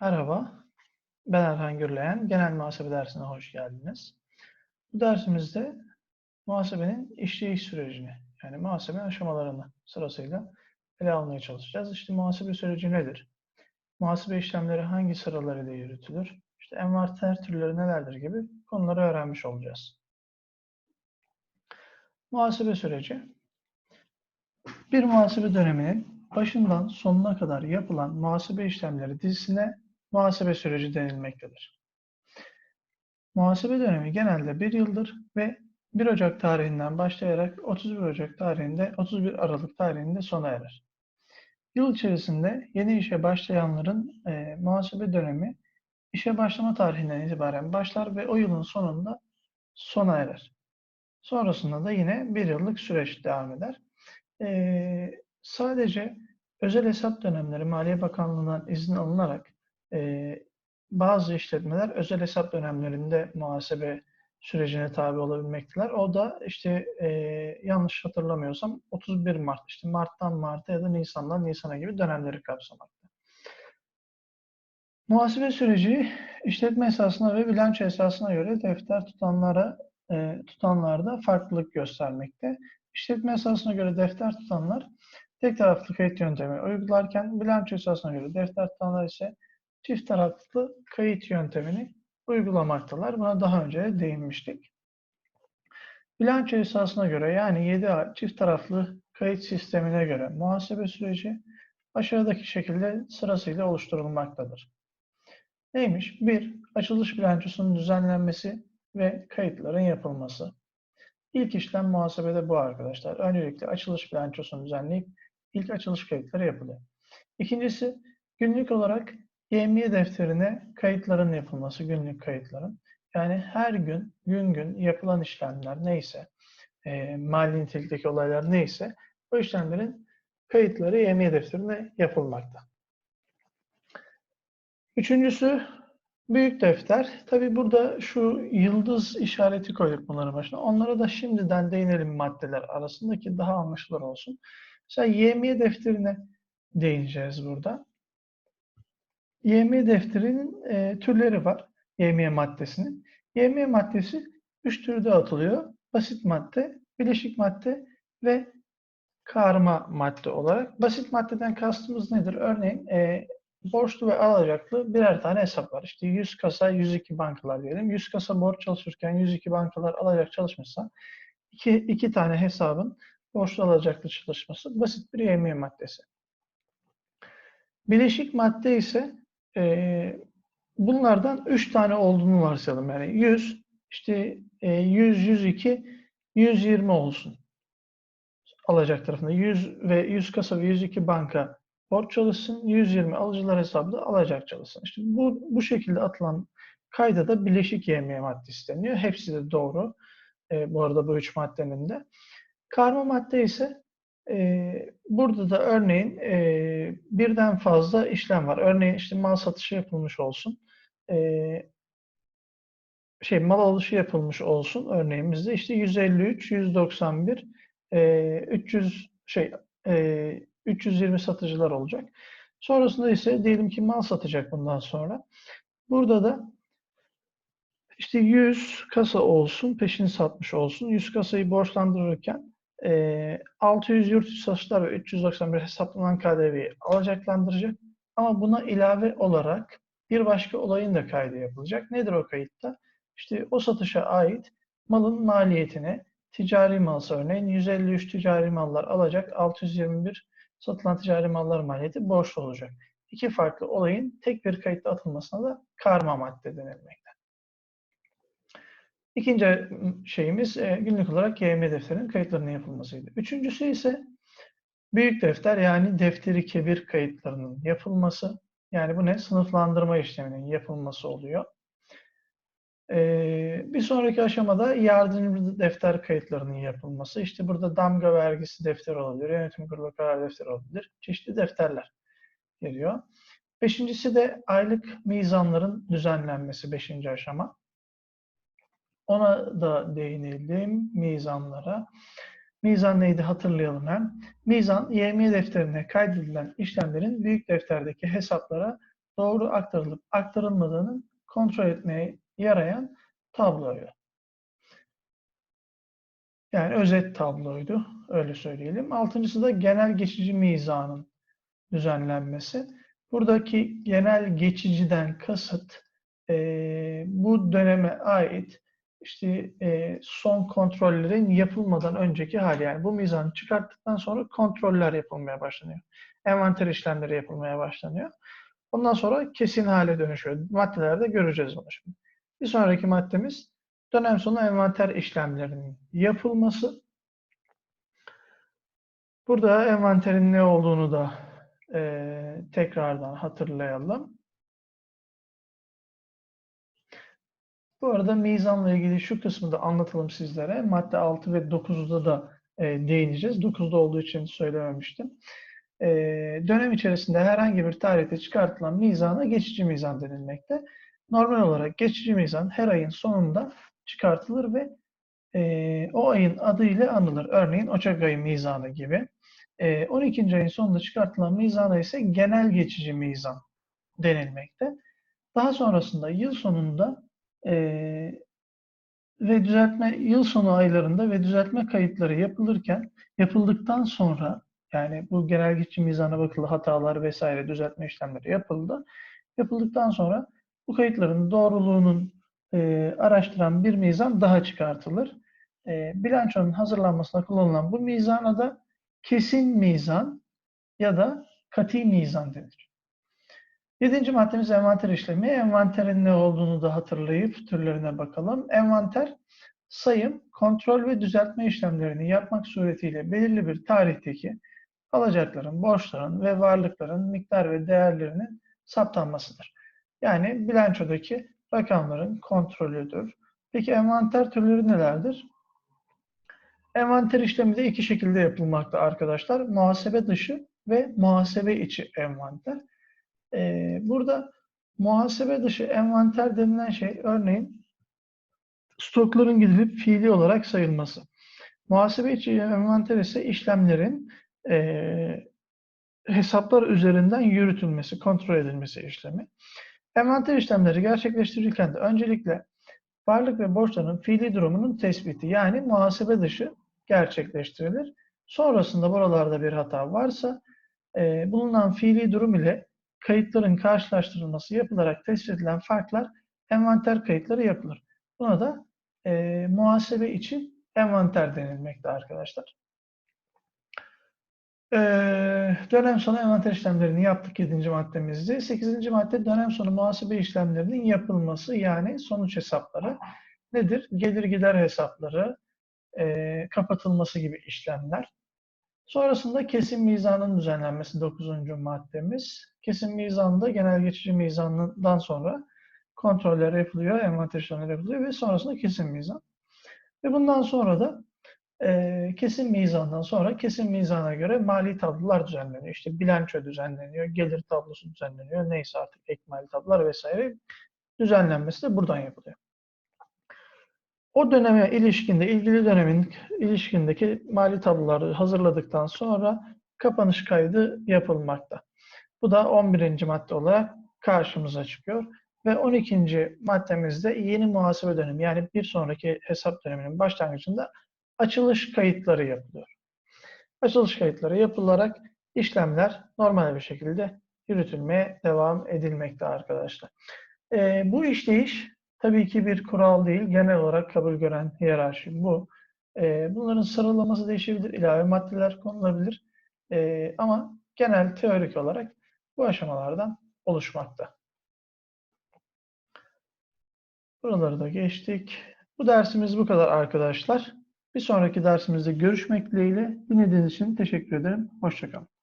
Merhaba, ben Erhan Gürleyen. Genel muhasebe dersine hoş geldiniz. Bu dersimizde muhasebenin işleyiş sürecini, yani muhasebe aşamalarını sırasıyla ele almaya çalışacağız. İşte muhasebe süreci nedir? Muhasebe işlemleri hangi sıralar ile yürütülür? İşte envanter türleri nelerdir gibi konuları öğrenmiş olacağız. Muhasebe süreci, bir muhasebe döneminin başından sonuna kadar yapılan muhasebe işlemleri dizisine muhasebe süreci denilmektedir. Muhasebe dönemi genelde bir yıldır ve 1 Ocak tarihinden başlayarak 31 Ocak tarihinde, 31 Aralık tarihinde sona erer. Yıl içerisinde yeni işe başlayanların e, muhasebe dönemi işe başlama tarihinden itibaren başlar ve o yılın sonunda sona erer. Sonrasında da yine bir yıllık süreç devam eder. E, sadece özel hesap dönemleri Maliye Bakanlığı'ndan izin alınarak e, bazı işletmeler özel hesap dönemlerinde muhasebe sürecine tabi olabilmekteler. O da işte e, yanlış hatırlamıyorsam 31 Mart, işte Mart'tan Mart'a ya da Nisan'dan Nisan'a gibi dönemleri kapsamakta. Muhasebe süreci işletme esasına ve bilanço esasına göre defter tutanlara e, tutanlarda farklılık göstermekte. İşletme esasına göre defter tutanlar tek taraflı kayıt yöntemi uygularken bilanço esasına göre defter tutanlar ise çift taraflı kayıt yöntemini uygulamaktalar. Buna daha önce de değinmiştik. Bilanço esasına göre yani 7A çift taraflı kayıt sistemine göre muhasebe süreci aşağıdaki şekilde sırasıyla oluşturulmaktadır. Neymiş? 1. Açılış bilançosunun düzenlenmesi ve kayıtların yapılması. İlk işlem muhasebede bu arkadaşlar. Öncelikle açılış bilançosunu düzenleyip ilk açılış kayıtları yapılıyor. İkincisi günlük olarak YMİ defterine kayıtların yapılması, günlük kayıtların. Yani her gün, gün gün yapılan işlemler neyse, e, mali nitelikteki olaylar neyse, o işlemlerin kayıtları YMİ defterine yapılmakta. Üçüncüsü büyük defter. Tabi burada şu yıldız işareti koyduk bunların başına. Onlara da şimdiden değinelim maddeler arasındaki daha anlaşılır olsun. Mesela YMİ defterine değineceğiz burada. YM defterinin e, türleri var. YM maddesinin. YM maddesi üç türde atılıyor. Basit madde, bileşik madde ve karma madde olarak. Basit maddeden kastımız nedir? Örneğin e, borçlu ve alacaklı birer tane hesap var. İşte 100 kasa 102 bankalar diyelim. 100 kasa borç çalışırken 102 bankalar alacak çalışmışsa iki, iki tane hesabın borçlu alacaklı çalışması basit bir YM maddesi. Bileşik madde ise e, bunlardan 3 tane olduğunu varsayalım. Yani 100, işte e, 100, 102, 120 olsun. Alacak tarafında 100 ve 100 kasa ve 102 banka borç çalışsın, 120 alıcılar hesabı alacak çalışsın. İşte bu, bu şekilde atılan kayda da bileşik yemeye maddesi deniyor. Hepsi de doğru. E, bu arada bu üç maddenin de. Karma madde ise burada da örneğin birden fazla işlem var. Örneğin işte mal satışı yapılmış olsun. Şey mal alışı yapılmış olsun örneğimizde işte 153, 191, e, 300 şey e, 320 satıcılar olacak. Sonrasında ise diyelim ki mal satacak bundan sonra. Burada da işte 100 kasa olsun, peşin satmış olsun. 100 kasayı borçlandırırken e, 600 yurt dışı satışlar ve 391 hesaplanan KDV'yi alacaklandıracak. Ama buna ilave olarak bir başka olayın da kaydı yapılacak. Nedir o kayıtta? İşte o satışa ait malın maliyetine ticari malsa örneğin 153 ticari mallar alacak, 621 satılan ticari mallar maliyeti borçlu olacak. İki farklı olayın tek bir kayıtta atılmasına da karma madde denilmekte. İkinci şeyimiz e, günlük olarak YM defterinin kayıtlarının yapılmasıydı. Üçüncüsü ise büyük defter yani defteri kebir kayıtlarının yapılması. Yani bu ne? Sınıflandırma işleminin yapılması oluyor. Bir sonraki aşamada yardımcı defter kayıtlarının yapılması. İşte burada damga vergisi defteri olabilir, yönetim kurulu karar defteri olabilir. Çeşitli defterler geliyor. Beşincisi de aylık mizanların düzenlenmesi beşinci aşama. Ona da değinelim mizanlara. Mizan neydi hatırlayalım hem. Mizan, YM defterine kaydedilen işlemlerin büyük defterdeki hesaplara doğru aktarılıp aktarılmadığını kontrol etmeye yarayan tabloydu. Yani özet tabloydu, öyle söyleyelim. Altıncısı da genel geçici mizanın düzenlenmesi. Buradaki genel geçiciden kasıt e, bu döneme ait işte e, son kontrollerin yapılmadan önceki hali. Yani bu mizanı çıkarttıktan sonra kontroller yapılmaya başlanıyor. Envanter işlemleri yapılmaya başlanıyor. Ondan sonra kesin hale dönüşüyor. Maddelerde göreceğiz onu şimdi. Bir sonraki maddemiz dönem sonu envanter işlemlerinin yapılması. Burada envanterin ne olduğunu da e, tekrardan hatırlayalım. Bu arada mizanla ilgili şu kısmı da anlatalım sizlere. Madde 6 ve 9'da da e, değineceğiz. 9'da olduğu için söylememiştim. E, dönem içerisinde herhangi bir tarihte çıkartılan mizana geçici mizan denilmekte. Normal olarak geçici mizan her ayın sonunda çıkartılır ve e, o ayın adıyla anılır. Örneğin Ocak ayı mizanı gibi. E, 12. ayın sonunda çıkartılan mizana ise genel geçici mizan denilmekte. Daha sonrasında yıl sonunda e, ve düzeltme yıl sonu aylarında ve düzeltme kayıtları yapılırken yapıldıktan sonra yani bu genel geçici mizana bakıldı hatalar vesaire düzeltme işlemleri yapıldı. Yapıldıktan sonra bu kayıtların doğruluğunun e, araştıran bir mizan daha çıkartılır. E, bilançonun hazırlanmasına kullanılan bu mizana da kesin mizan ya da kati mizan denir. Yedinci maddemiz envanter işlemi. Envanterin ne olduğunu da hatırlayıp türlerine bakalım. Envanter, sayım, kontrol ve düzeltme işlemlerini yapmak suretiyle belirli bir tarihteki alacakların, borçların ve varlıkların miktar ve değerlerinin saptanmasıdır. Yani bilançodaki rakamların kontrolüdür. Peki envanter türleri nelerdir? Envanter işlemi de iki şekilde yapılmakta arkadaşlar. Muhasebe dışı ve muhasebe içi envanter. Burada muhasebe dışı envanter denilen şey örneğin stokların gidilip fiili olarak sayılması. Muhasebe içi envanter ise işlemlerin e, hesaplar üzerinden yürütülmesi, kontrol edilmesi işlemi. Envanter işlemleri gerçekleştirirken de öncelikle varlık ve borçların fiili durumunun tespiti yani muhasebe dışı gerçekleştirilir. Sonrasında buralarda bir hata varsa e, bulunan fiili durum ile kayıtların karşılaştırılması yapılarak tespit edilen farklar envanter kayıtları yapılır. Buna da e, muhasebe için envanter denilmekte arkadaşlar. E, dönem sonu envanter işlemlerini yaptık 7. maddemizde. 8. madde dönem sonu muhasebe işlemlerinin yapılması yani sonuç hesapları. Nedir? Gelir gider hesapları, e, kapatılması gibi işlemler. Sonrasında kesim mizanın düzenlenmesi 9. maddemiz. Kesim mizanda genel geçici mizandan sonra kontroller yapılıyor, envanter işlemleri yapılıyor ve sonrasında kesim mizan. Ve bundan sonra da e, kesim mizandan sonra kesim mizana göre mali tablolar düzenleniyor. İşte bilanço düzenleniyor, gelir tablosu düzenleniyor, neyse artık ek mali tablolar vesaire düzenlenmesi de buradan yapılıyor. O döneme ilişkinde, ilgili dönemin ilişkindeki mali tabloları hazırladıktan sonra kapanış kaydı yapılmakta. Bu da 11. madde olarak karşımıza çıkıyor. Ve 12. maddemizde yeni muhasebe dönemi yani bir sonraki hesap döneminin başlangıcında açılış kayıtları yapılıyor. Açılış kayıtları yapılarak işlemler normal bir şekilde yürütülmeye devam edilmekte arkadaşlar. E, bu işleyiş tabii ki bir kural değil. Genel olarak kabul gören hiyerarşi bu. E, bunların sıralaması değişebilir. ilave maddeler konulabilir. E, ama genel teorik olarak bu aşamalardan oluşmakta. Buraları da geçtik. Bu dersimiz bu kadar arkadaşlar. Bir sonraki dersimizde görüşmek dileğiyle. Dinlediğiniz için teşekkür ederim. Hoşçakalın.